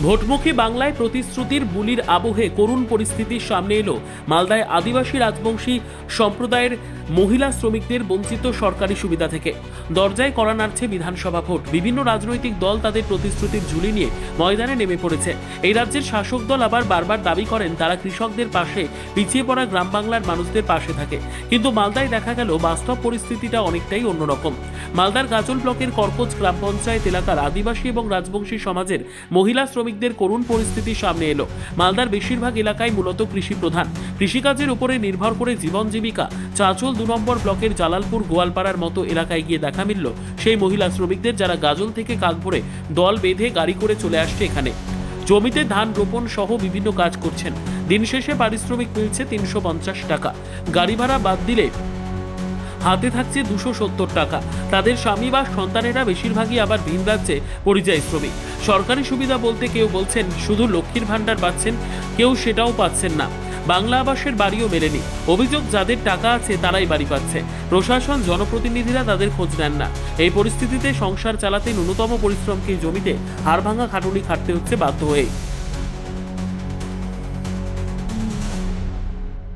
ভোটমুখী বাংলায় প্রতিশ্রুতির বুলির আবহে করুণ পরিস্থিতির সামনে এলো মালদায় আদিবাসী রাজবংশী সম্প্রদায়ের মহিলা শ্রমিকদের বঞ্চিত সরকারি সুবিধা থেকে। দরজায় করা নাড়ছে বিধানসভা ভোট। বিভিন্ন রাজনৈতিক দল তাদের প্রতিশ্রুতির ঝুলি নিয়ে ময়দানে নেমে পড়েছে। এই রাজ্যের শাসক দল আবার বারবার দাবি করেন, তারা কৃষকদের পাশে পিছিয়ে পড়া গ্রাম বাংলার মানুষদের পাশে থাকে। কিন্তু মালদায় দেখা গেল, বাস্তব পরিস্থিতিটা অনেকটাই অন্যরকম। মালদার গাজল ব্লকের কর্কজ গ্রাম পঞ্চায়েত এলাকার আদিবাসী এবং রাজবংশী সমাজের মহিলা শ্রমিকদের করুণ পরিস্থিতি সামনে এলো। মালদার বেশিরভাগ এলাকায় মূলত কৃষি প্রধান কৃষিকাজের উপরে নির্ভর করে জীবন জীবিকা। চাঁচল দু নম্বর ব্লকের জালালপুর গোয়ালপাড়ার মতো এলাকায় গিয়ে দেখা মিলল সেই মহিলা শ্রমিকদের যারা গাজল থেকে কাকভরে দল বেঁধে গাড়ি করে চলে আসছে এখানে। জমিতে ধান রোপণ সহ বিভিন্ন কাজ করছেন। দিন শেষে পারিশ্রমিক মিলছে তিনশো পঞ্চাশ টাকা। গাড়ি ভাড়া বাদ দিলে হাতে থাকছে দুশো সত্তর টাকা। তাদের স্বামী বা সন্তানেরা বেশিরভাগই আবার ভিন রাজ্যে পরিযায়ী শ্রমিক। সরকারি সুবিধা বলতে কেউ বলছেন, শুধু লক্ষ্মীর ভাণ্ডার পাচ্ছেন, কেউ সেটাও পাচ্ছেন না। বাংলা আবাসের বাড়িও মেলেনি। অভিযোগ যাদের টাকা আছে তারাই বাড়ি পাচ্ছে। প্রশাসন, জনপ্রতিনিধিরা তাদের খোঁজ নেন না। এই পরিস্থিতিতে সংসার চালাতে ন্যূনতম পরিশ্রমকে জমিতে হাড়ভাঙা খাটুনি খাটতে হচ্ছে বাধ্য হয়ে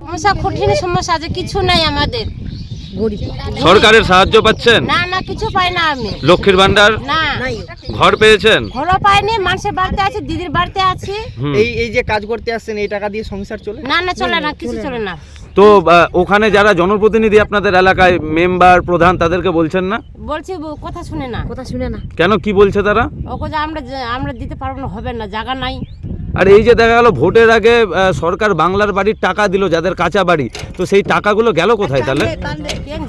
সমস্যা, কঠিন সমস্যা আছে, কিছু নাই আমাদের। সরকারের সাহায্য পাচ্ছেন? না না কিছু পাই না আমি। লক্ষ্মীর ভান্ডার না। ঘর পেয়েছেন? ঘরও পাইনি মানুষের বাড়িতে আছে দিদির বাড়িতে আছি। এই এই যে কাজ করতে আসছেন এই টাকা দিয়ে সংসার চলে? না না চলে না কিছু চলে না। তো ওখানে যারা জনপ্রতিনিধি আপনাদের এলাকায় মেম্বার প্রধান তাদেরকে বলছেন না? বলছি কথা শুনে না। কথা শুনে না। কেন কি বলছে তারা? ওকে যে আমরা আমরা দিতে পারব না হবে না জায়গা নাই। আর এই যে দেখা গেল ভোটের আগে সরকার বাংলার বাড়ির টাকা দিল যাদের কাঁচা বাড়ি তো সেই টাকাগুলো গেল কোথায় তাহলে?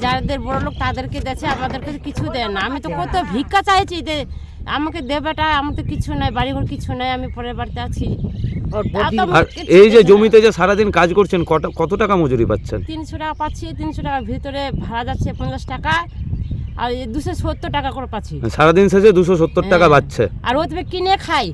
যাদের বড় লোক তাদেরকে দিয়েছে আমাদেরকে কিছু দেয় না। আমি তো কত ভিক্ষা চাইছি যে আমাকে দেবেটা আমার তো কিছু নাই বাড়িঘর কিছু নাই আমি পরের বাড়িতে আছি। আর এই যে জমিতে যে সারাদিন কাজ করছেন কত কত টাকা মজুরি পাচ্ছেন? তিনশো টাকা পাচ্ছি তিনশো টাকার ভিতরে ভাড়া যাচ্ছে পঞ্চাশ টাকা আর দুশো সত্তর টাকা করে পাচ্ছি। সারাদিন শেষে দুশো সত্তর টাকা পাচ্ছে আর ওতে কিনে খাই।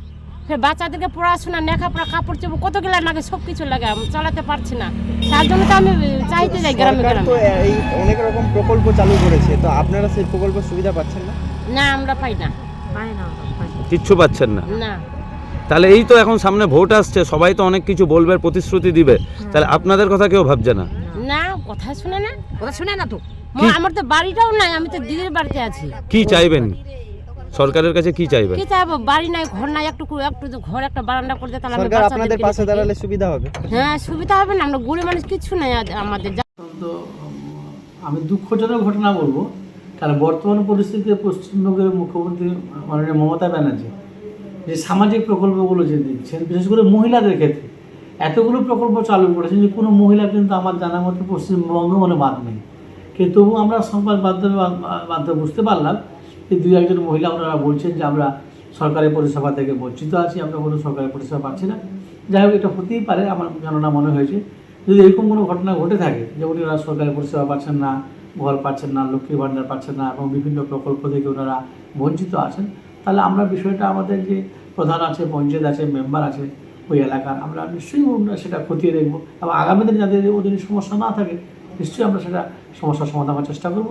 ফের বাচ্চাদেরকে পড়াশোনা লেখাপড়া কাপড় চোপড় কত গেলা লাগে সব কিছু লাগে আমি চালাতে পারছি না। তার জন্য তো আমি চাইতে যাই গ্রামে তো গ্রামে এই অনেক রকম প্রকল্প চালু করেছে তো আপনারা সেই প্রকল্পের সুবিধা পাচ্ছেন না? না আমরা পাই না। পায় না। কিচ্ছু পাচ্ছেন না? না। তাহলে এই তো এখন সামনে ভোট আসছে সবাই তো অনেক কিছু বলবে প্রতিশ্রুতি দিবে। তাহলে আপনাদের কথা কেউ ভাবছে না? না কথা শুনে না। কথা শুনে না তো। আমার তো বাড়িটাও নাই আমি তো দিদির বাড়িতে আছি। কি চাইবেন? সরকারের কাছে কি চাইবেন? কি চাইব? বাড়ি নাই ঘর নাই একটু একটু ঘর একটা বারান্দা করে দিতে তাহলে সরকার আপনাদের পাশে দাঁড়ালে সুবিধা হবে। হ্যাঁ সুবিধা হবে না আমরা গরিব মানুষ কিছু নাই আজ আমাদের। তো আমি দুঃখজনক ঘটনা বলব। কারণ বর্তমান পরিস্থিতিতে পশ্চিমবঙ্গের মুখ্যমন্ত্রী মাননীয় মমতা ব্যানার্জি যে সামাজিক প্রকল্পগুলো যে দিচ্ছেন বিশেষ করে মহিলাদের ক্ষেত্রে এতগুলো প্রকল্প চালু করেছেন যে কোনো মহিলা কিন্তু আমার জানা মতো পশ্চিমবঙ্গে মনে বাদ নেই। কিন্তু তবু আমরা সংবাদ মাধ্যমে মাধ্যমে বুঝতে পারলাম যে দুই একজন মহিলা ওনারা বলছেন যে আমরা সরকারি পরিষেবা থেকে বঞ্চিত আছি, আমরা কোনো সরকারি পরিষেবা পাচ্ছি না। যাই হোক, এটা হতেই পারে, আমার জানা মনে হয়েছে। যদি এরকম কোনো ঘটনা ঘটে থাকে যে উনি ওরা সরকারি পরিষেবা পাচ্ছেন না, ঘর পাচ্ছেন না, লক্ষ্মী ভাণ্ডার পাচ্ছেন না এবং বিভিন্ন প্রকল্প থেকে ওনারা বঞ্চিত আছেন, তাহলে আমরা বিষয়টা আমাদের যে প্রধান আছে পঞ্চায়েত আছে, মেম্বার আছে ওই এলাকার, আমরা নিশ্চয়ই সেটা খতিয়ে দেখব এবং আগামী দিনে যাদের ওদের সমস্যা না থাকে, নিশ্চয়ই আমরা সেটা সমস্যার সমাধান করার চেষ্টা করব।